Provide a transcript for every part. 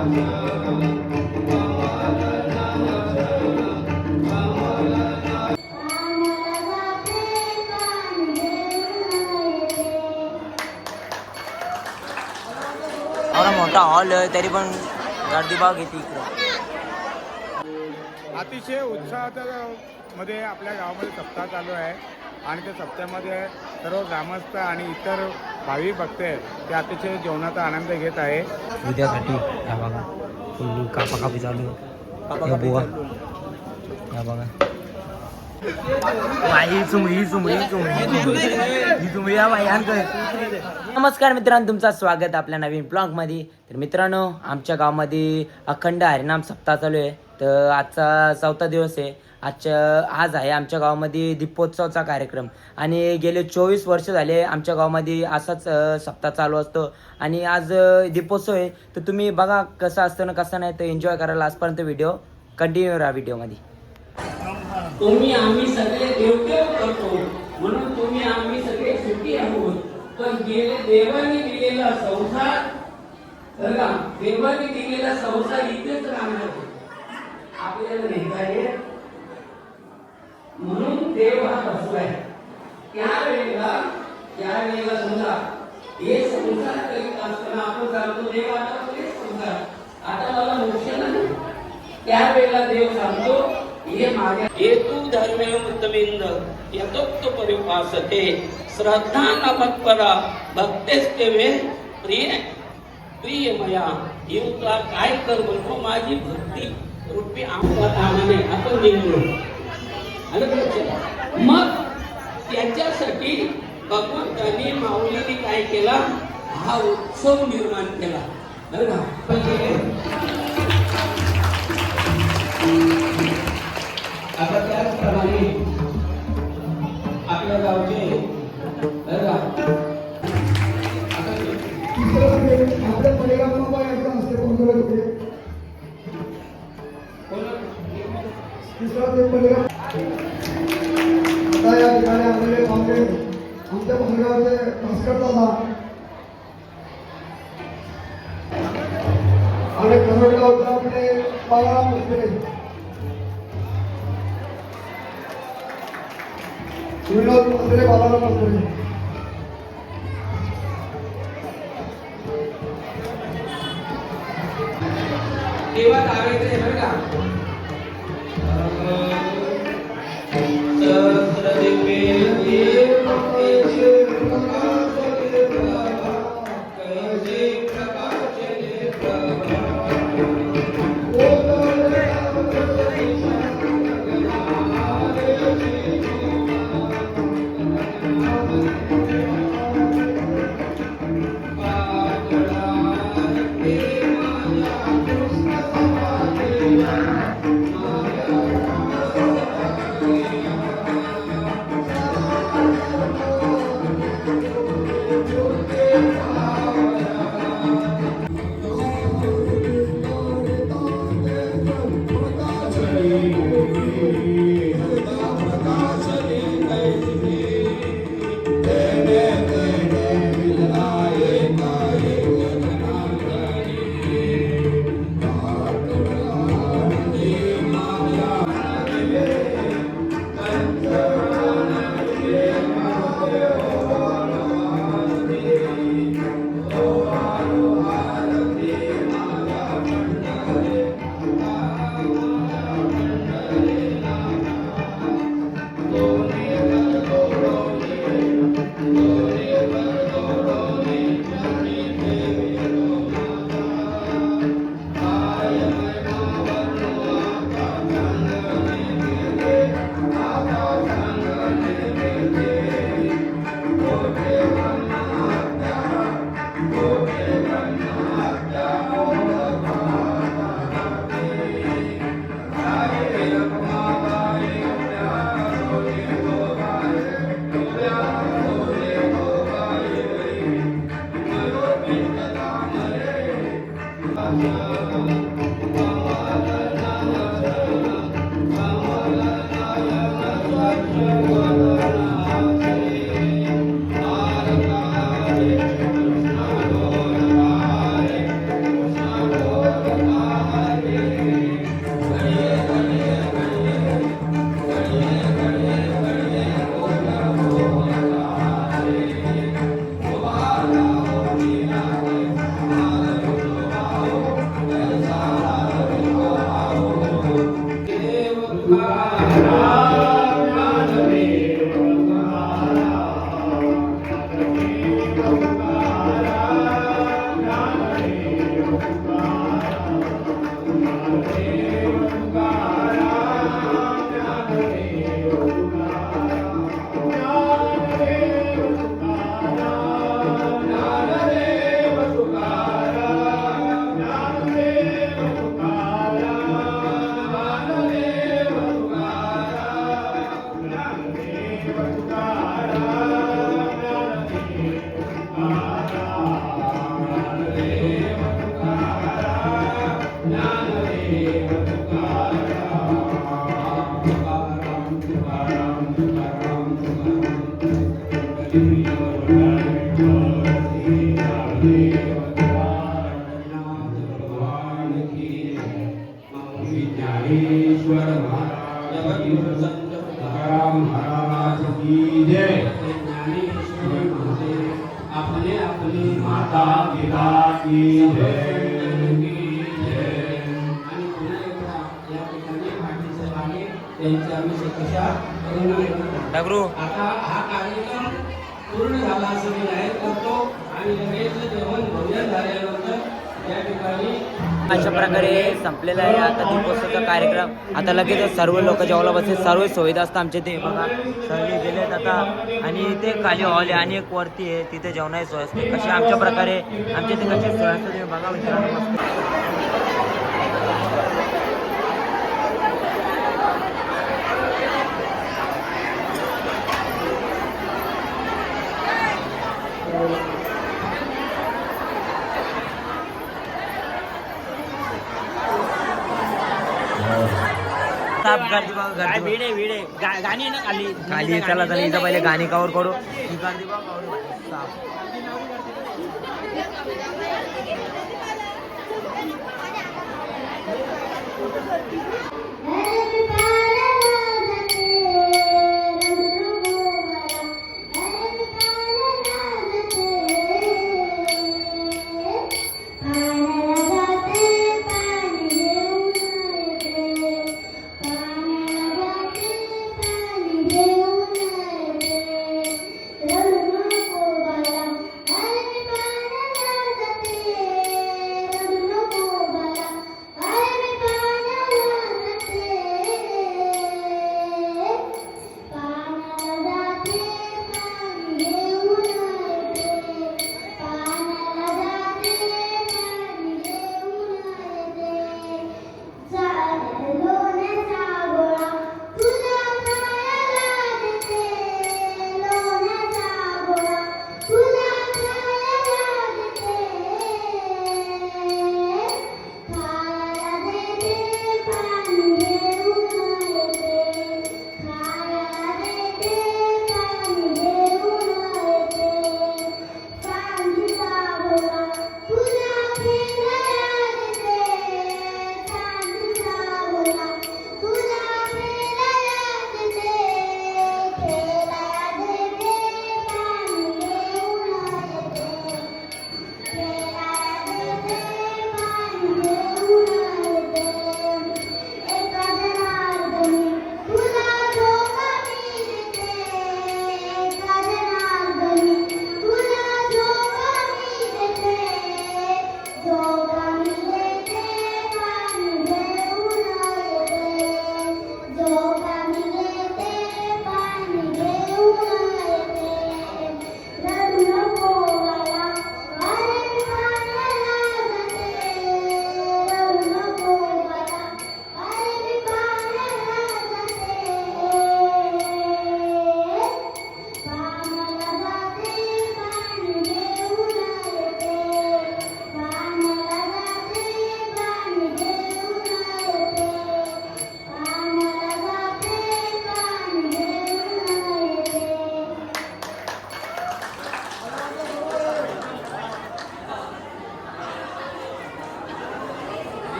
एवढा मोठा हॉल आहे तरी पण गर्दी भाव घेते इकडं. अतिशय उत्साहाच्या मध्ये आपल्या गावामध्ये सप्ताह चालू आहे. आणि त्या सप्त्यामध्ये सर्व ग्रामस्थ आणि इतर भाविक भक्त आहेत ते अतिशय जेवणाचा आनंद घेत आहे. उद्यासाठी या बघा फुल्ली कापा कापी चालू आहे. बुवा या बघा. बाई ही या बाई. नमस्कार मित्रांनो तुमचं स्वागत आपल्या नवीन ब्लॉगमध्ये तर मित्रांनो आमच्या गावामध्ये अखंड हरिनाम सप्ताह चालू आहे. तर आजचा चौथा दिवस आहे. आजच्या आज आहे आमच्या गावामध्ये दीपोत्सवचा कार्यक्रम. आणि गेले चोवीस वर्ष झाले आमच्या गावामध्ये असाच सप्ताह चालू असतो. आणि आज दीपोत्सव आहे. तर तुम्ही बघा कसं असतं ना कसं नाही तर एन्जॉय करायला आजपर्यंत व्हिडिओ कंटिन्यू राहा व्हिडिओमध्ये तुम्ही आम्ही सगळे देवदेव करतो. म्हणून तुम्ही आम्ही सगळे सुखी आहोत. पण गेले देवाने दिलेला संसार बरं देवाने दिलेला संसार इथेच राहणार आपल्याला नेता येत म्हणून देव हा बसलाय त्यावेळेला त्यावेळेला समजा हे संसार करीत असताना आपण सांगतो देव आता तुझे संसार. आता मला मोक्ष नाही. त्यावेळेला देव सांगतो हे माझ्या हेतू धर्मे मुतमिंद यथोक्त परिभासते श्रद्धा न मत्परा भक्तेस्ते तेवे प्रिय प्रिय मया येऊ तुला काय कर म्हणतो माझी भक्ती. रुपी आम्हाला आपण निघलो आलं लक्षात? मग त्याच्यासाठी भगवंतांनी माऊलीने काय केला? हा उत्सव निर्माण केला. बरं म्हणजे आता त्याचप्रमाणे आपल्या गावचे बरं का? आता आपल्या तिसरा ते परिवार आता या ठिकाणी आलेले पाहुणे आमच्या भागाचे भास्कर दादा आणि आपले विनोद तेव्हा दावे ते बरं का? Thank you. meu Deus. Dnyaneshwar Maharaj Tukaram Maharaj की जय ज्ञानेश्वर महादेव अपने अपने माता पिता की जय. आणि पुन्हा एकदा या ठिकाणी आम्ही आता हा कार्यक्रम पूर्ण झाला असं मी जाहीर करतो. आणि लगेच जेवण भोजन झाल्यानंतर अशा प्रकारे संपलेला आहे आता दीपोत्सवचा कार्यक्रम. आता लगेच सर्व लोक जेवायला बसले सर्व सुविधा असतात आमच्या ते बघा सर्व गेलेत आता. आणि ते खाली हॉल आहे आणि एक वरती आहे. तिथे जेवणाची सोय असते. कशी आमच्या प्रकारे आमच्या इथे कशी सोय असते बघा मित्रांनो मस्त साप गर्दी बघा गर्दी बघा. गाणी ना खाली खाली चला चला इथं पहिले गाणी कवर करू ही गर्दी बघा.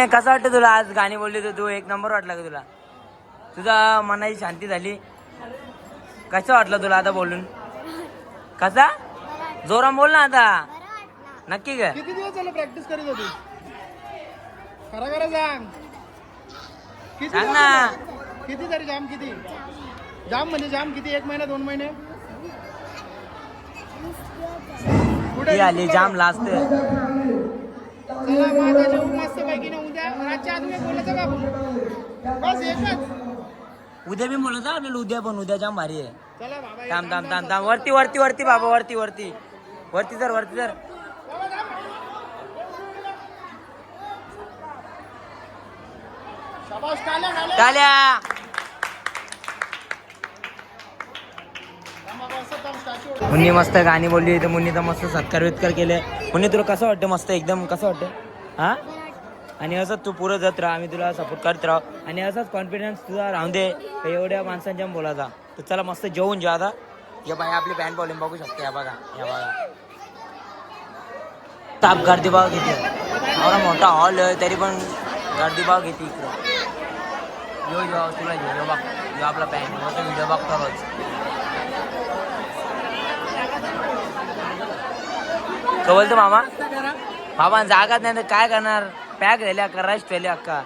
नाही कसं वाटतं तुला? आज गाणी बोलली तर तू एक नंबर वाटला का तुला? तुझा मनाची शांती झाली. कसं वाटलं तुला आता बोलून? कसा? जोराम बोल ना आता. नक्की का किती दिवस झाले प्रॅक्टिस करीत होती? खरं खरं सांग. किती सांग ना. किती तरी जाम किती? जाम म्हणजे जाम किती? एक महिना दोन महिने? कुठे? ती आली जाम लास्ट चला आता जेवू मस्त पैकी ना उद्या बोलायचं बस एकच बी बोलत आपल्याला उद्या पण उद्या जाम भारी आहे. चला बाबा थांब थांब थांब थांब. वरती वरती वरती बाबा वरती वरती. वरती जर वरती जर टाल्या. मुन्नी मस्त गाणी बोलली तर मुन्नी तर मस्त सत्कार वित्कार केले. मुन्नी तुला कसं वाटतं मस्त एकदम कसं वाटतं? हा? आणि असंच तू पुढं जात राहा आम्ही तुला सपोर्ट करत राहू. आणि असाच कॉन्फिडन्स तुझा राहून दे एवढ्या माणसांच्या बोलायचा. तर चला मस्त जेवून जा आता. या बाई आपली बँड बॉलिंग बघू शकते या बघा या बघा. ताप गर्दी बघा घेते एवढा मोठा हॉल आहे तरी पण गर्दी बघा किती इकडे. यो यो तुला व्हिडिओ बघ. यो आपला बँड मस्त व्हिडिओ बघतो रोज. काय बोलतो मामा? मामा जागाच नाही तर काय करणार? पॅक झाली अक्का रश ठेवली अक्का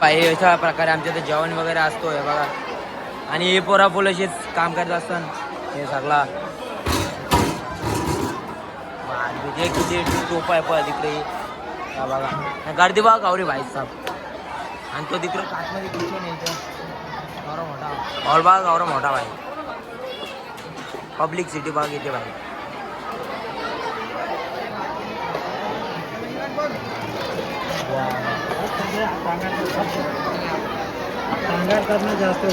पाहिजे अशा प्रकारे आमच्या इथे जेवण वगैरे असतो हे बघा. आणि हे पोरा अशीच काम करत असतात. हे सगळा. जे किती टोप आहे पण तिकडे. हा बघा. गर्दी बघा गावरी भाई साहेब. आणि तो तिकडे काठमध्ये कुठे यायचं मोठा. हॉल बघा मोठा भाई. पब्लिक सिटी बघा इथे भाई. करणं जास्त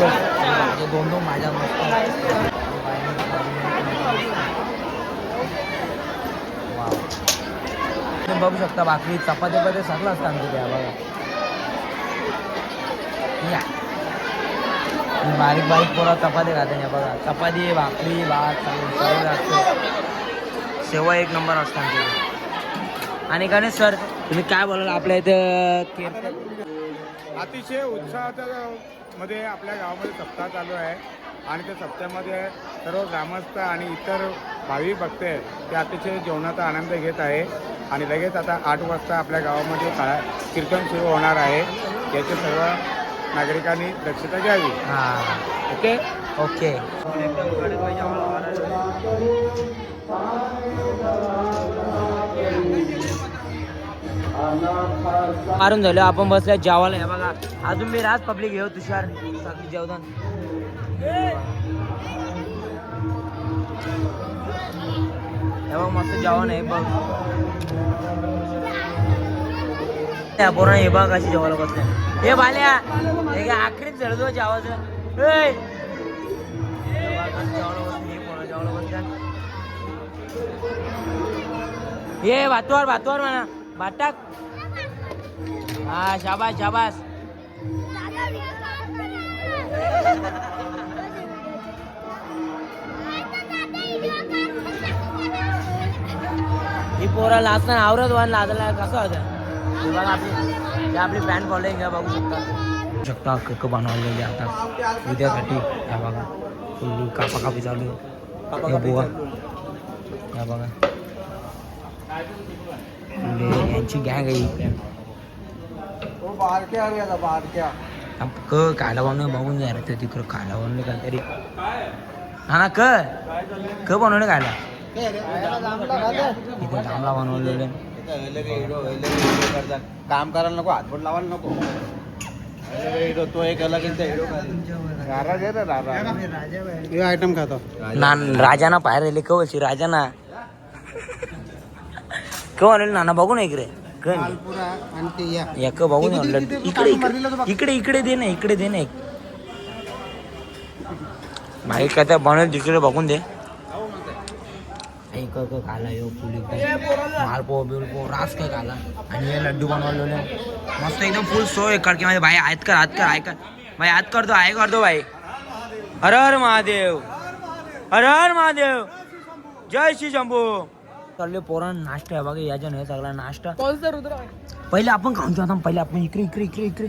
दोन दोन माझ्या मस्त तुम्ही बघू शकता भाकरी चपाती पदे सगळं असतं आमच्या त्या बघा. या. बारीक बारीक पोरा चपाती खाते ना बघा. चपाती भाकरी भात सगळं सगळं असतं. सेवा एक नंबर असतं आमच्या आणि गणेश सर तुम्ही काय बोलाल आपल्या इथं? अतिशय उत्साहाच्या मध्ये आपल्या गावामध्ये सप्ताह चालू आहे. आणि त्या सप्त्यामध्ये सर्व ग्रामस्थ आणि इतर भाविक भक्त आहेत ते अतिशय जेवणाचा आनंद घेत आहे. आणि लगेच आता आठ वाजता आपल्या गावामध्ये काळा कीर्तन सुरू होणार आहे. याची सर्व नागरिकांनी दक्षता घ्यावी. ओके? ओके. मारून झालो आपण बसल्या जेवायला. हे बघा अजून मी राज पब्लिक घेऊ हो, तुषार. सगळी जेवण हे बघ मस्त जेवण आहे बघ. त्या पोरा हे बघ कशी जेवायला बसल्या हे भाल्या हे काय आखरीत जळतो जेवायचं? हे जेवायला हे ये म्हणा. बाटक. हा शाबास शाबास. ही पोरा लाचना आवरत वान लाजला कसं होतं? बघा आपली आपली पॅन्ट फॉलोईंग आहे बघू शकता. शकता कक बनवलेली आता. उद्यासाठी या बघा. फुल कापा कापी चालू आहे. बघा बुवा. या बघा. फुले यांची गँग आहे क काला बनवणे बघून जा रे ते तिकडं काला बनवणे काहीतरी हा ना क क इथे थांबला बनवलेले काम करायला नको हातभर लावायला नको. तो एक अलग आहे ना नाराज आयटम खातो ना राजाना राहिले कवची राजाना. क बनवले नाना बघू ना इकडे. क नाही. या. क बघू ना. इकडे इकडे इकडे इकडे दे ना इकडे दे ना एक. माहीत काय त्या बनवेल तिकडे बघून दे. एक क काला यो फुल एकदम. मालपो बिलपो रास काय काला आणि हे लड्डू बनवलेले. मस्त एकदम फुल सोय माझे भाई आयत कर कर आय कर. भाई करतो आय करतो भाई. हर हर महादेव. हर हर महादेव. जय श्री शंभू. चालले पोरांना नाश्ता आहे बघा याच्या नाही सगळा नाश्ता. पहिले आपण खाऊन जेवता पहिले आपण इकडे इकडे इकडे इकडे.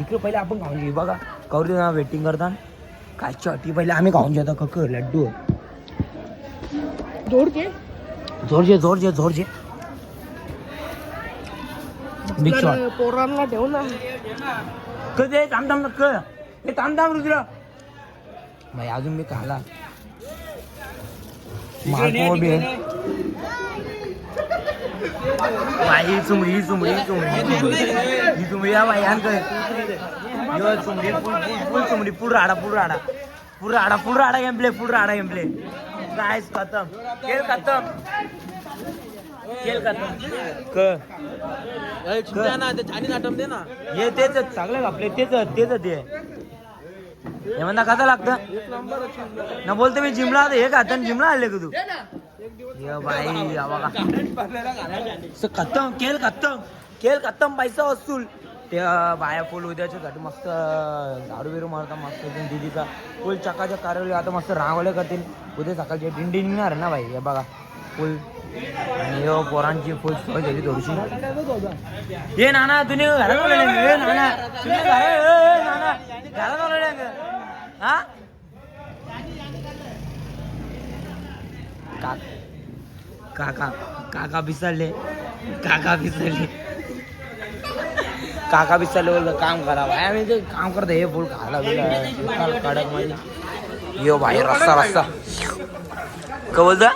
इकडे पहिले आपण खाऊन घेऊ बघा कवरी वेटिंग करतात. काय अटी पहिले आम्ही खाऊन जेवतो कक लड्डू. जोरजे जोरजे जोरजे बिग शॉट पोरांना ठेव ना. कधी थांब थांब क हे थांब थांब रुद्र. भाई अजून मी खाला. बी. बाई चुमडी ही चुमडी ही चुमडी ही चुमडी या बाई आण काय यो चुमडी फुल फुल चुमडी फुल राडा फुल राडा. फुल राडा फुल राडा गेम प्ले फुल राडा गेम प्ले गाइस खत्म. खेळ खत्म. खेळ खत्म. क हे तेच चांगलं आपले तेच तेच ते. हे म्हणता कसं लागतं? ना बोलतो मी जिमला हे खात जिमला आले का तू? ये खतम केल खतम. केल खतम पैसा वसूल. ते बाया फुल उद्याच्यासाठी मस्त दारू बिरू मारता मस्त एकदम दिदीचा फुल चकाच्या कारवली आता मस्त रांगोळ्या करतील. उद्या सकाळची दिंडी निघणार ना भाई हे बघा. फुल आणि यो पोरांची फुल सोय झाली थोडीशी. ये नाना तुम्ही घरात बोलवलं नाना. तुम्ही घरात हा? का काका काका बिसरले काका बिसरले. काका बिसरले बोलतो काम करा भाई आम्ही ते काम करतो हे फुल खायला बिला कडकमध्ये यो भाई रस्ता रस्ता. का बोलता?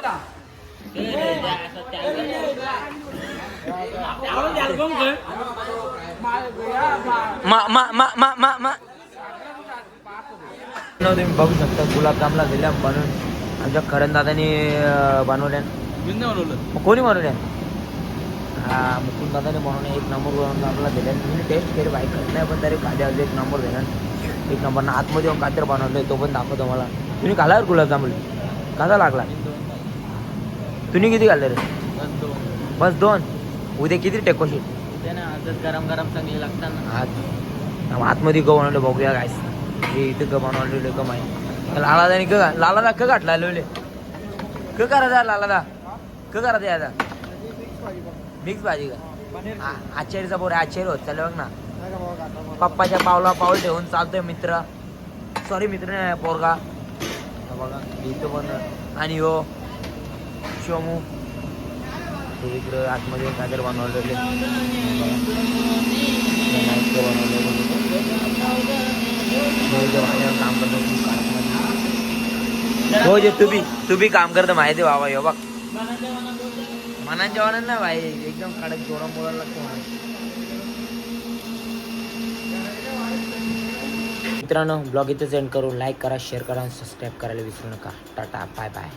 मा मा मा मा मा मा. तुम्ही बघू शकता गुलाबजामला दिल्या बनवून आमच्या खरण दादाने बनवल्या. मग कोणी बनवल्या? हा मुकुंद दादाने बनवले एक नंबर बनवून आम्हाला दिल्या. तुम्ही टेस्ट केली बाईक नाही पण तरी खाद्या एक नंबर दिला. एक नंबर ना आतमध्ये येऊन काहीतरी बनवलं तो पण दाखवतो मला. तुम्ही खालावर गुलाबजामुन. कसा लागला? तुम्ही किती खाल्ले रे? बस दोन. उद्या किती टेकोशी गरम गरम चांगली लागतात ना. आत. आतमध्ये ग बनवले बघूया काय इथं ग बनवलेले ग माहिती लाला दानी क लाला क घातला लोले. क करायचा लाला दा क करायचं आता. मिक्स भाजी का आ- आचार्यचा पोर आचार्य होत. चालू बघ ना. पप्पाच्या पावला पाऊल ठेवून चालतोय मित्र. सॉरी मित्र नाही पोरगा. बघा इथं पण आणि हो शोमू. ते इकडं आतमध्ये काहीतरी बनवलेले काम करतो. हो जे तू बी तू बी काम करतो माहिती आहे बाबा यो बघ. मनात जेवण ना भाई एकदम कडक जोरा बोलायला लागतो मित्रांनो ब्लॉग इथे सेंड करू. लाईक करा शेअर करा आणि सबस्क्राईब करायला विसरू नका. Tata bye bye